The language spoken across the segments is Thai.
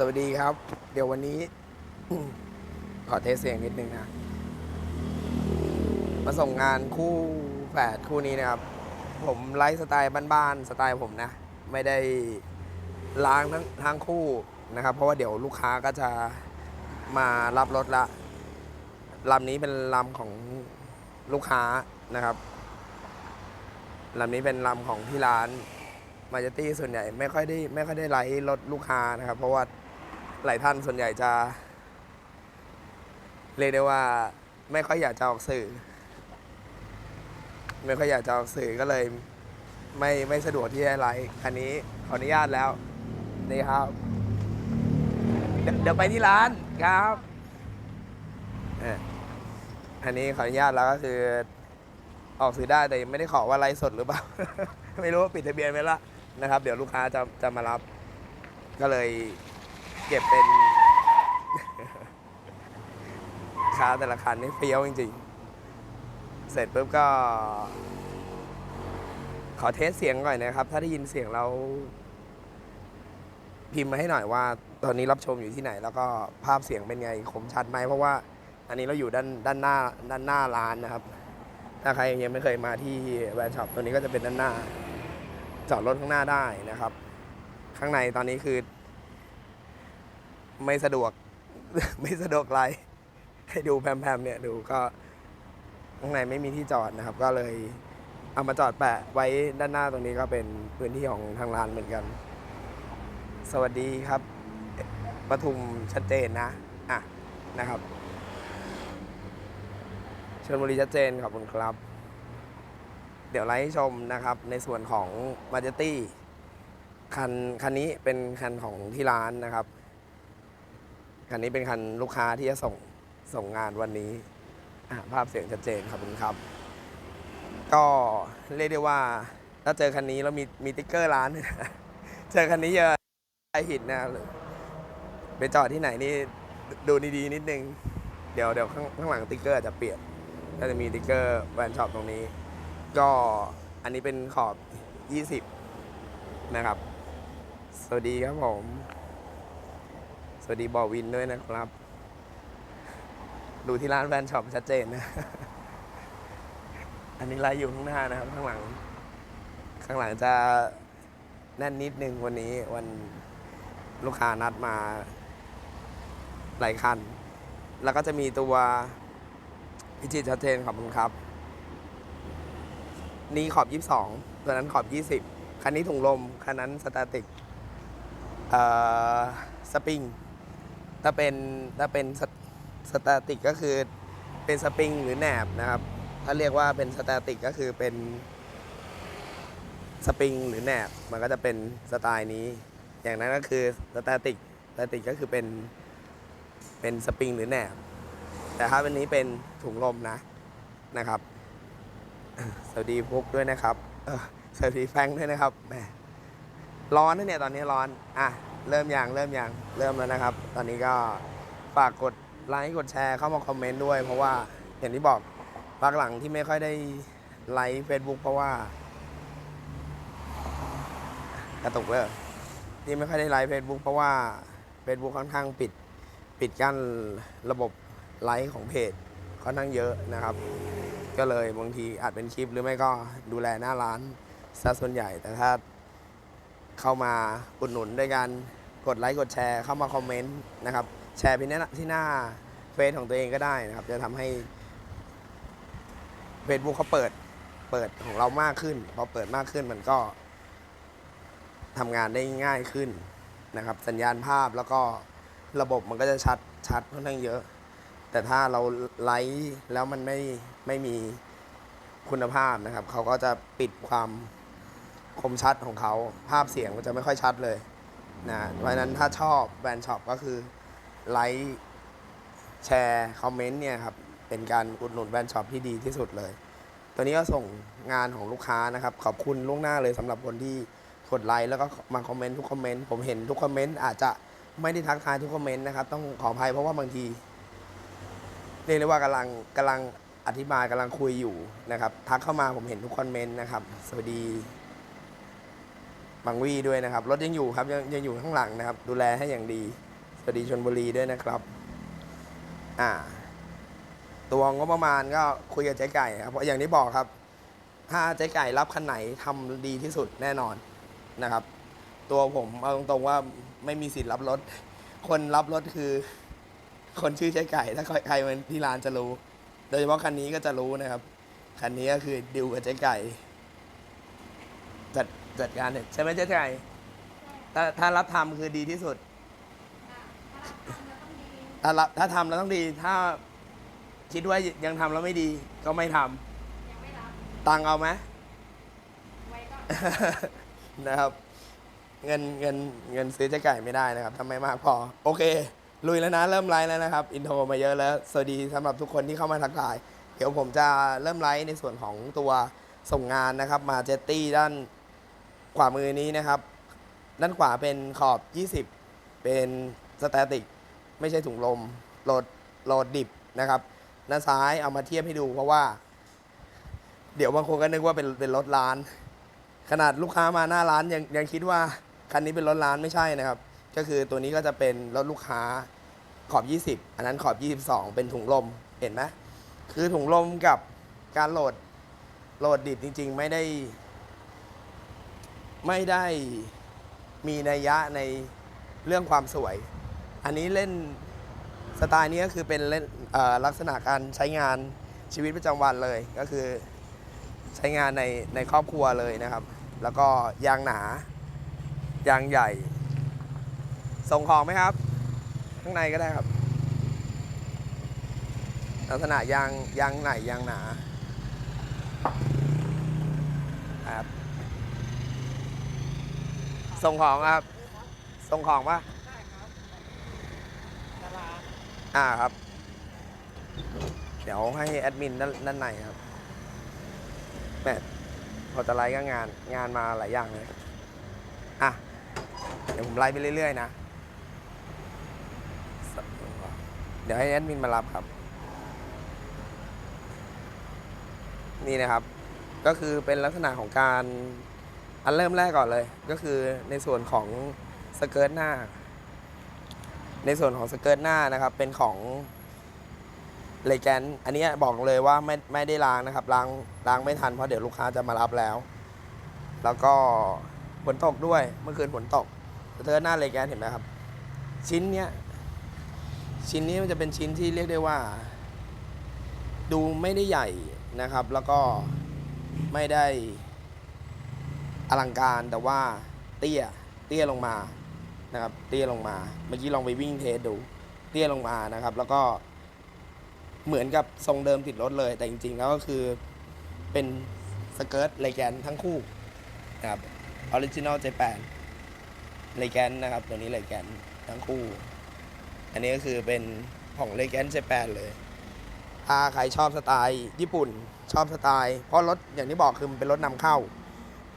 สวัสดีครับ เดี๋ยววันนี้ ขอเทสเสียงนิดนึงนะ มาส่งงานคู่แฝดคู่นี้นะครับ ผมไลฟ์สไตล์บ้านๆสไตล์ผมนะ ไม่ได้ล้างทั้งทั้งคู่นะครับ เพราะว่าเดี๋ยวลูกค้าก็จะมารับรถละลำนี้เป็นลำของลูกค้านะครับลำนี้เป็นลำของที่ร้านมาจตี้ส่วนใหญ่ไม่ค่อยได้ไม่ค่อยได้ไลฟ์รถลูกค้านะครับ เพราะว่า หลายท่านส่วนใหญ่จะ เรียกได้ว่า ไม่ค่อยอยากจะออกสื่อ ไม่ค่อยอยากจะออกสื่อก็เลย ไม่ไม่สะดวกที่จะไลฟ์คันนี้ขออนุญาตแล้ว นี่ครับ เดี๋ยวไปที่ร้านครับอันนี้ขออนุญาตแล้วก็คือออกสื่อได้แต่ยังไม่ได้ขอว่าไลฟ์สดหรือเปล่า ไม่รู้ว่าปิดทะเบียนไปละนะครับ เดี๋ยวลูกค้าจะจะมารับ ก็เลย เก็บเป็น ค้าแต่ละคันนี่เฟี้ยวจริงๆ เสร็จปุ๊บก็ ขอเทสเสียงก่อนนะครับ ถ้าได้ยินเสียงเรา พิมพ์มาให้หน่อยว่า ตอนนี้รับชมอยู่ที่ไหน แล้วก็ภาพเสียงเป็นไงคมชัดไหมเพราะว่า อันนี้เราอยู่ด้านด้านหน้าด้านหน้าร้านนะครับ ถ้าใครยังไม่เคยมาที่แวนช็อปตัวนี้ก็จะเป็นด้านหน้า จอดรถข้างหน้าได้นะครับ ข้างในตอนนี้คือ ไม่สะดวก ไม่สะดวกไรให้ดูแพมๆเนี่ยดูก็ข้างในไม่มีที่จอดนะครับ ก็เลยเอามาจอดแปะไว้ด้านหน้าตรงนี้ก็เป็นพื้นที่ของทางร้านเหมือนกัน สวัสดีครับปทุมชัดเจนนะอะนะครับชลบุรีชัดเจนขอบคุณครับ เดี๋ยวไลฟ์ชมนะครับ ในส่วนของมาเจตี้คันคันนี้เป็นคันของที่ร้านนะครับ คันนี้เป็นคันลูกค้าที่จะส่งส่งงานวันนี้ภาพเสียงชัดเจนขอบคุณครับ ก็เรียกได้ว่า ถ้าเจอคันนี้แล้วมีมีติ๊กเกอร์ร้าน เจอคันนี้เยอะไอหินนะไปจอดที่ไหนนี่ดูดีๆนิดนึง เดี๋ยวเดี๋ยวข้างข้างหลังติ๊กเกอร์อาจจะเปลี่ยนก็จะมีติ๊กเกอร์แวนช็อปตรงนี้ ก็อันนี้เป็นขอบ 20 นะครับ สวัสดีครับผม วัสดีบอวินด้วยนะครับ ดูที่ร้านแวนช็อปชัดเจนนะ อันนี้ไลฟ์อยู่ข้างหน้านะครับ ข้างหลัง ข้างหลังจะแน่นนิดนึงวันนี้วันลูกค้านัดมาหลายคัน แล้วก็จะมีตัวพิจิตชัดเจนขอบคุณครับ นี่ขอบ 22 ตัวนั้นขอบ 20 คันนี้ถุงลม คันนั้นสแตติก เอ่อ สปริง ถ้าเป็นถ้าเป็นสแตติกก็คือเป็นสปริงหรือแหนบนะครับ ถ้าเรียกว่าเป็นสแตติกก็คือเป็นสปริงหรือแหนบมันก็จะเป็นสไตล์นี้ อย่างนั้นก็คือสแตติกสแตติกก็คือเป็นเป็นสปริงหรือแหนบ แต่ถ้าวันนี้เป็นถุงลมนะนะครับสวัสดีพุกด้วยนะครับสวัสดีแฟงด้วยนะครับแหมร้อนนะเนี่ยตอนนี้ร้อนอะ เริ่มยังเริ่มยังเริ่มแล้วนะครับ ตอนนี้ก็ฝากกดไลค์กดแชร์เข้ามาคอมเมนต์ด้วย เพราะว่าอย่างที่บอกพักหลังที่ไม่ค่อยได้ไลค์ Facebook เพราะว่า กระตุกเลยที่ไม่ค่อยได้ไลค์ Facebook เพราะว่า Facebook ค่อนข้างปิดปิดกั้นระบบไลค์ของเพจค่อนข้างเยอะนะครับ ก็เลยบางทีอาจเป็นคลิปหรือไม่ก็ดูแลหน้าร้านซะส่วนใหญ่แต่ถ้าเข้ามาอุดหนุนด้วยการ กดไลค์กดแชร์เข้ามาคอมเมนต์นะครับ แชร์ไปที่หน้าที่หน้าเฟซของตัวเองก็ได้นะครับ จะทำให้ Facebook เขาเปิดเปิดของเรามากขึ้นพอเปิดมากขึ้นมันก็ทำงานได้ง่ายขึ้นนะครับ สัญญาณภาพแล้วก็ระบบมันก็จะชัดชัดค่อนข้างเยอะ แต่ถ้าเราไลฟ์แล้วมันไม่ไม่มีคุณภาพนะครับ เขาก็จะปิดความคมชัดของเขา ภาพเสียงมันจะไม่ค่อยชัดเลย นะเพราะนั้นถ้าชอบแบรนด์ช็อปก็คือไลค์แชร์คอมเมนต์เนี่ยครับเป็นการอุดหนุนแบรนด์ช็อปที่ดีที่สุดเลย ตัวนี้ก็ส่งงานของลูกค้านะครับ ขอบคุณล่วงหน้าเลยสำหรับคนที่กดไลค์แล้วก็มาคอมเมนต์ทุกคอมเมนต์ผมเห็นทุกคอมเมนต์อาจจะไม่ได้ทักทายทุกคอมเมนต์นะครับต้องขออภัยเพราะว่าบางทีเรียกได้ว่ากำลังกำลังอธิบายกำลังคุยอยู่นะครับ ทักเข้ามาผมเห็นทุกคอมเมนต์นะครับ สวัสดี บางวีด้วยนะครับ รถยังอยู่ครับยังยังอยู่ข้างหลังนะครับ ดูแลให้อย่างดี สวัสดีชนบุรีด้วยนะครับอ่าตัวงบประมาณก็คุยกับเจ๊ไก่ครับเพราะอย่างที่บอกครับ ถ้าเจ๊ไก่รับคันไหนทำดีที่สุดแน่นอนนะครับ ตัวผมเอาตรงๆว่าไม่มีสิทธิ์รับรถ คนรับรถคือ คนชื่อเจ๊ไก่ ถ้าใครใครมาที่ร้านจะรู้ โดยเฉพาะคันนี้ก็จะรู้นะครับ คันนี้ก็คือดิวกับเจ๊ไก่ จัดจัดการเนี่ยใช่ไหมเจ๊ไก่ถ้าถ้ารับทำคือดีที่สุด ถ้ารับถ้าทำแล้วต้องดี ถ้าคิดว่ายังทำแล้วไม่ดี ก็ไม่ทำตังค์เอาไหมนะครับ เงินเงินเงินซื้อเจ๊ไก่ไม่ได้นะครับทำไม่มากพอ โอเค ลุยแล้วนะ เริ่มไลฟ์แล้วนะครับ อินโทรมาเยอะแล้ว สวัสดีสำหรับทุกคนที่เข้ามาทักทาย เดี๋ยวผมจะเริ่มไลฟ์ในส่วนของตัวส่งงานนะครับ มาเจตตี้ด้าน ขวามือนี้นะครับ ด้านขวาเป็นขอบ 20 เป็นสแตติก ไม่ใช่ถุงลมโหลดโหลดดิบนะครับด้านซ้ายเอามาเทียบให้ดูเพราะว่า เดี๋ยวบางคนก็นึกว่าเป็นเป็นรถร้าน ขนาดลูกค้ามาหน้าร้านยังยังคิดว่าคันนี้เป็นรถร้านไม่ใช่นะครับ ก็คือตัวนี้ก็จะเป็นรถลูกค้าขอบ 20 อันนั้นขอบ 22 เป็นถุงลมเห็นไหมคือถุงลมกับการโหลดโหลดดิบจริง ๆ ไม่ได้ ไม่ได้มีนัยยะในเรื่องความสวย อันนี้เล่นสไตล์นี้ก็คือเป็นเล่นลักษณะการใช้งานชีวิตประจำวันเลยก็คือใช้งานในในครอบครัวเลยนะครับ แล้วก็ยางหนายางใหญ่ ส่งของไหมครับ ข้างในก็ได้ครับ ลักษณะยางยางไหนยางหนาครับ ส่งของครับ ส่งของปะอ่าครับ เดี๋ยวให้แอดมินด้านด้านในครับแม่พอจะไลฟ์ก็งานงานมาหลายอย่างเลย อะ เดี๋ยวผมไลฟ์ไปเรื่อยๆนะ เดี๋ยวให้แอดมินมารับครับ นี่นะครับ ก็คือเป็นลักษณะของการ อันเริ่มแรกก่อนเลย ก็คือในส่วนของสเกิร์ตหน้า ในส่วนของสเกิร์ตหน้านะครับ เป็นของเลแกนอันนี้บอกเลยว่าไม่ไม่ได้ล้างนะครับล้างล้างไม่ทันเพราะเดี๋ยวลูกค้าจะมารับแล้ว แล้วก็ฝนตกด้วยเมื่อคืนฝนตกสเกิร์ตหน้าเลแกนเห็นไหมครับ ชิ้นเนี้ยชิ้นนี้มันจะเป็นชิ้นที่เรียกได้ว่า ดูไม่ได้ใหญ่นะครับ แล้วก็ไม่ได้ อลังการแต่ว่าเตี้ยเตี้ยลงมานะครับ เตี้ยลงมา เมื่อกี้ลองไปวิ่งเทสดู เตี้ยลงมานะครับ แล้วก็เหมือนกับทรงเดิมติดรถเลย แต่จริง ๆ แล้วก็คือเป็นสเกิร์ตเลแกนทั้งคู่นะครับออริจินอลเจแปนเลแกนนะครับ ตัวนี้เลแกนทั้งคู่ อันนี้ก็คือเป็นของเลแกนเจแปนเลย ถ้าใครชอบสไตล์ญี่ปุ่นชอบสไตล์ เพราะรถอย่างที่บอกคือมันเป็นรถนำเข้า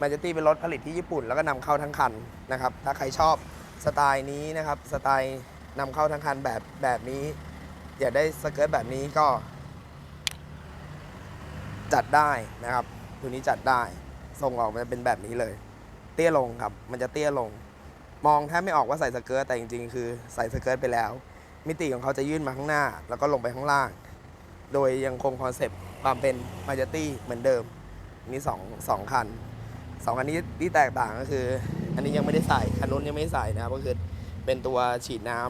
มาจตี้เป็นรถผลิตที่ญี่ปุ่น แล้วก็นำเข้าทั้งคันนะครับ ถ้าใครชอบสไตล์นี้นะครับ สไตล์นำเข้าทั้งคันแบบแบบนี้ อยากได้สเกิร์ตแบบนี้ก็ จัดได้นะครับ ตัวนี้จัดได้ส่งออกมาเป็นแบบนี้เลย เตี้ยลงครับ มันจะเตี้ยลง มองแทบไม่ออกว่าใส่สเกิร์ตแต่จริงๆ คือใส่สเกิร์ตไปแล้ว มิติของเขาจะยื่นมาข้างหน้า แล้วก็ลงไปข้างล่าง โดยยังคงคอนเซปต์ความเป็นมาจตี้เหมือนเดิมมีสองสองคัน สองอันนี้ที่แตกต่างก็คือ อันนี้ยังไม่ได้ใส่คันนู้นยังไม่ใส่นะครับก็คือเป็นตัวฉีดน้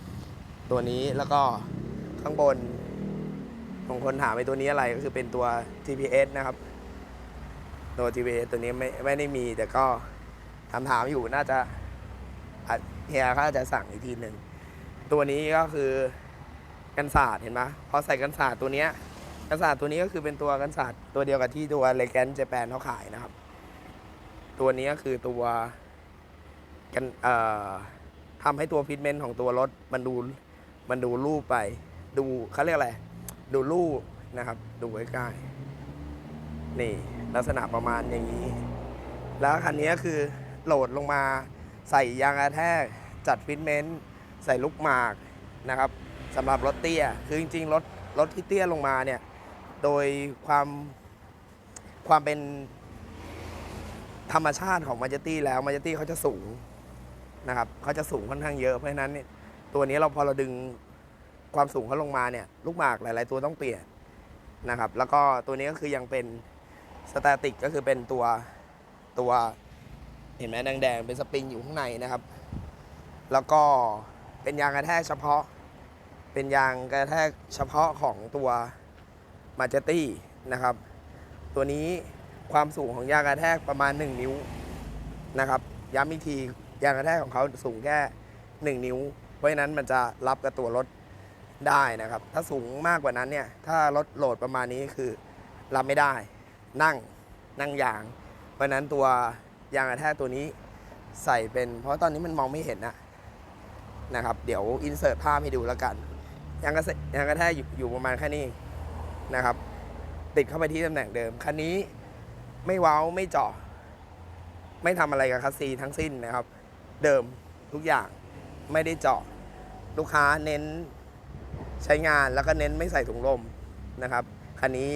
ำตัวนี้แล้วก็ข้างบนบางคนถามไอ้ตัวนี้อะไรก็คือเป็นตัว TPS นะครับ ตัว TPS ตัวนี้ไม่ไม่ได้มีแต่ก็ถามถามๆอยู่น่าจะเฮียเขาจจะสั่งอีกทีหนึ่งตัวนี้ก็คือกันศาสตร์เห็นไหมพอใส่กันศาสตร์ตัวเนี้ยกันศาสตร์ตัวนี้ก็คือเป็นตัวกันศาสตร์ตัวเดียวกับที่ตัวเลแกนเจแปนเขาขายนะครับ ตัวนี้ก็คือตัวกันเอ่อทำให้ตัวฟิตเมนต์ของตัวรถมันดูมันดูรูปไป ดูเขาเรียกอะไร ดูรูปนะครับ ดูใกล้ๆนี่ลักษณะประมาณอย่างนี้ แล้วคันนี้คือโหลดลงมาใส่ยางกระแทกจัดฟิตเมนต์ใส่ลูกหมากนะครับสำหรับรถเตี้ย คือจริงๆรถรถที่เตี้ยลงมาเนี่ย โดยความความเป็น ธรรมชาติของมาจตี้แล้วมาจตี้เขาจะสูงนะครับเขาจะสูงค่อนข้างเยอะเพราะฉะนั้นเนี่ยตัวนี้เราพอเราดึงความสูงเขาลงมาเนี่ยลูกหมากหลาย ๆ ตัวต้องเปลี่ยนนะครับ แล้วก็ตัวนี้ก็คือยังเป็นสแตติกก็คือเป็นตัวตัวเห็นไหมแดงๆเป็นสปริงอยู่ข้างในนะครับ แล้วก็เป็นยางกระแทกเฉพาะ เป็นยางกระแทกเฉพาะของตัวมาเจตี้นะครับ ตัวนี้ ความสูงของยางกระแทกประมาณ 1 นิ้วนะครับย้ำอีกทียางกระแทกของเขาสูงแค่ 1 นิ้ว เพราะฉะนั้นมันจะรับกับตัวรถได้นะครับ ถ้าสูงมากกว่านั้นเนี่ย ถ้ารถโหลดประมาณนี้คือรับไม่ได้ นั่งนั่งยาง เพราะนั้นตัวยางกระแทกตัวนี้ใส่เป็น เพราะตอนนี้มันมองไม่เห็นนะนะครับ เดี๋ยวอินเสิร์ตภาพให้ดูแล้วกันยางกระยางกระแทกอยอยู่ประมาณแค่นี้นะครับ ติดเข้าไปที่ตำแหน่งเดิมคันนี้ ไม่เว้าไม่เจาะไม่ทำอะไรกับคัสซีทั้งสิ้นนะครับ เดิมทุกอย่างไม่ได้เจาะลูกค้าเน้นใช้งานแล้วก็เน้นไม่ใส่ถุงลมนะครับคันนี้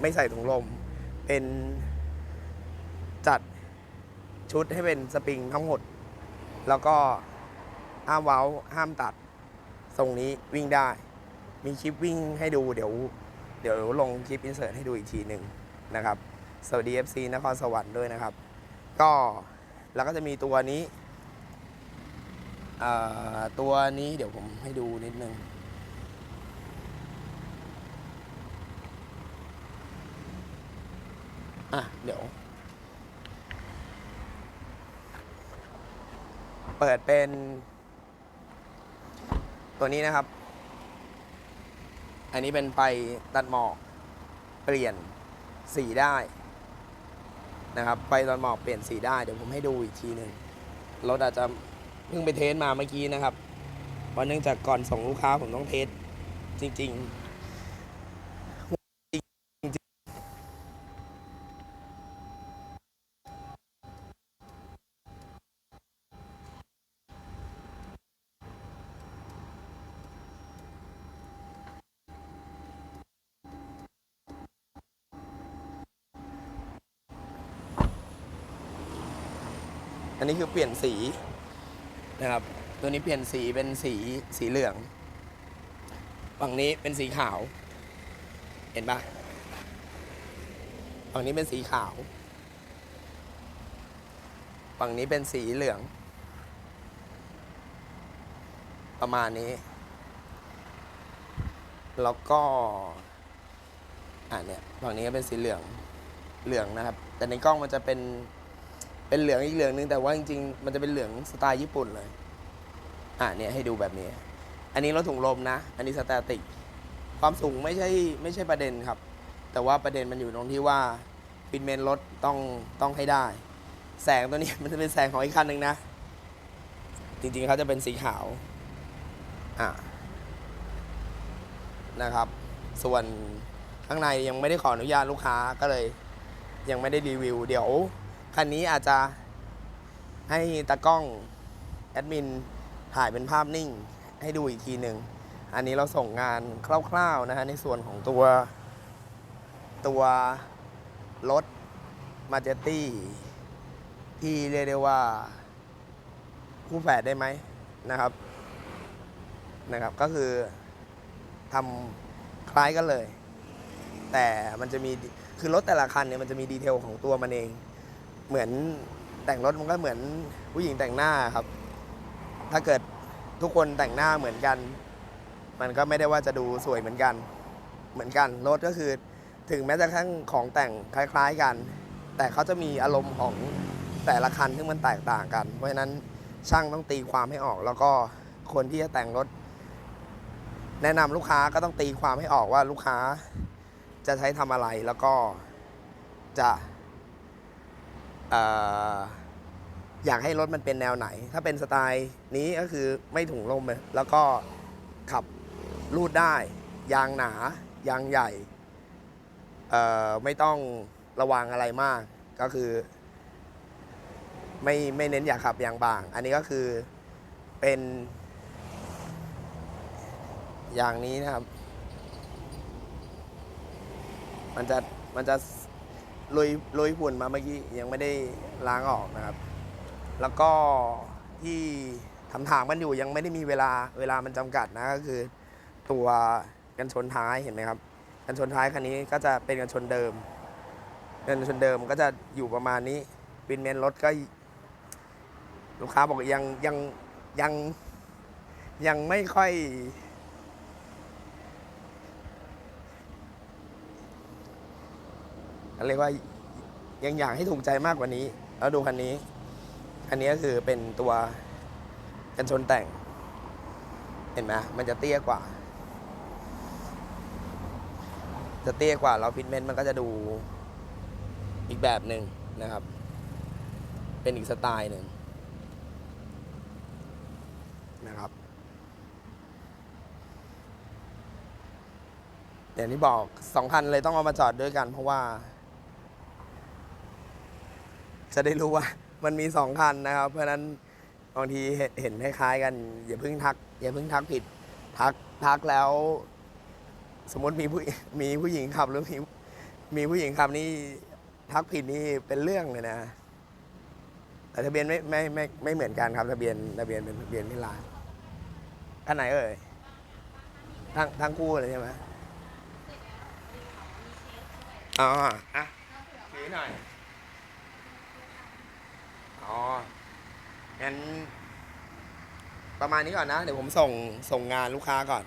ไม่ใส่ถุงลม เป็นจัดชุดให้เป็นสปริงทั้งหมด แล้วก็ห้ามเว้าห้ามตัดทรงนี้วิ่งได้ มีคลิปวิ่งให้ดูเดี๋ยว เดี๋ยวลงคลิปอินเสิร์ตให้ดูอีกทีหนึ่งนะครับ สวัสดี FC นครสวรรค์ด้วยนะครับ ก็แล้วก็จะมีตัวนี้ตัวนี้เดี๋ยวผมให้ดูนิดนึง อะ เดี๋ยว เปิดเป็น ตัวนี้นะครับ อันนี้เป็นไฟตัดหมอก เปลี่ยนสีได้ นะครับไฟตอนหมอกเปลี่ยนสีได้เดี๋ยวผมให้ดูอีกทีหนึ่งรถอาจจะเพิ่งไปเทสมาเมื่อกี้นะครับเพราะเนื่องจากก่อนส่งลูกค้าผมต้องเทสจริง ๆ นนี้คือเปลี่ยนสีนะครับ ตัวนี้เปลี่ยนสีเป็นสีสีเหลือง ฝั่งนี้เป็นสีขาว เห็นปะฝั่งนี้เป็นสีขาว ฝั่งนี้เป็นสีเหลือง ประมาณนี้ แล้วก็อ่าเนี่ยฝั่งนี้ก็เป็นสีเหลืองเหลืองนะครับ แต่ในกล้องมันจะเป็น เป็นเหลืองอีกเหลืองนึงแต่ว่าจริงๆ มันจะเป็นเหลืองสไตล์ญี่ปุ่นเลย อ่าเนี่ยให้ดูแบบนี้ อันนี้รถถุงลมนะ อันนี้สแตติก ความสูงไม่ใช่ไม่ใช่ประเด็นครับ แต่ว่าประเด็นมันอยู่ตรงที่ว่าฟินเมนรถต้องต้องให้ได้ แสงตัวนี้มันจะเป็นแสงของอีกคันหนึ่งนะ จริงๆเขาจะเป็นสีขาว อ่านะครับ ส่วนข้างในยังไม่ได้ขออนุญาตลูกค้าก็เลย ยังไม่ได้รีวิว เดี๋ยว คันนี้อาจจะให้ตากล้องแอดมินถ่ายเป็นภาพนิ่งให้ดูอีกทีหนึ่ง อันนี้เราส่งงานคร่าวๆนะฮะในส่วนของตัวตัวรถมาเจตี้ที่เรียกได้ว่า คู่แฝดได้ไหมนะครับนะครับ ก็คือทำคล้ายกันเลย แต่มันจะมีคือรถแต่ละคันเนี่ยมันจะมีดีเทลของตัวมันเอง เหมือนแต่งรถมันก็เหมือนผู้หญิงแต่งหน้าครับ ถ้าเกิดทุกคนแต่งหน้าเหมือนกัน มันก็ไม่ได้ว่าจะดูสวยเหมือนกัน เหมือนกันรถก็คือถึงแม้จะทั้งของแต่งคล้าย ๆกัน แต่เขาจะมีอารมณ์ของแต่ละคันที่มันแตกต่างกัน เพราะฉะนั้นช่างต้องตีความให้ออก แล้วก็คนที่จะแต่งรถ แนะนำลูกค้าก็ต้องตีความให้ออกว่าลูกค้าจะใช้ทำอะไรแล้วก็จะ อยากให้รถมันเป็นแนวไหน ถ้าเป็นสไตล์นี้ก็คือไม่ถุงลมเลยแล้วก็ขับลูดได้ ยางหนา ยางใหญ่ ไม่ต้องระวังอะไรมาก ก็คือ ไม่ไม่เน้นอยากขับยางบาง อันนี้ก็คือเป็น อย่างนี้นะครับ มันจะมันจะ ลยลุยฝุ่นมาเมื่อกี้ยังไม่ได้ล้างออกนะครับ แล้วก็ที่ทำถางมันอยู่ยังไม่ได้มีเวลาเวลามันจำกัดนะก็คือ ตัวกันชนท้ายเห็นไหมครับ กันชนท้ายคันนี้ก็จะเป็นกันชนเดิมกันชนเดิมก็จะอยู่ประมาณนี้วินเมนรถก็ ลูกค้าบอกยังยังยังยังไม่ค่อย เรียกว่ายังอยากให้ถูกใจมากกว่านี้ แล้วดูคันนี้ คันนี้ก็คือเป็นตัวกันชนแต่ง เห็นไหมมันจะเตี้ยกว่า จะเตี้ยกว่าแล้วพิทเมนต์มันก็จะดูอีกแบบหนึ่งนะครับ เป็นอีกสไตล์หนึ่งนะครับอย่างที่บอกสองคันเลยต้องเอามาจอดด้วยกันเพราะว่า จะได้รู้ว่ามันมีสองคันนะครับ เพราะนั้นบางทีเห็นคล้ายๆกัน อย่าเพิ่งทัก อย่าเพิ่งทักผิด ทักทักแล้ว สมมติมีผู้มีผู้หญิงขับหรือมีมีผู้หญิงขับนี่ทักผิดนี่เป็นเรื่องเลยนะแต่ทะเบียนไม่ไม่ไม่ไม่เหมือนกันครับทะเบียนทะเบียนเป็นทะเบียนที่ร้านอันไหนเอ่ยทั้งทั้งคู่เลยใช่ไหมอ๋ออะถือหน่อย อ๋อ งั้น ประมาณนี้ก่อนนะ เดี๋ยวผมส่งส่งงานลูกค้าก่อน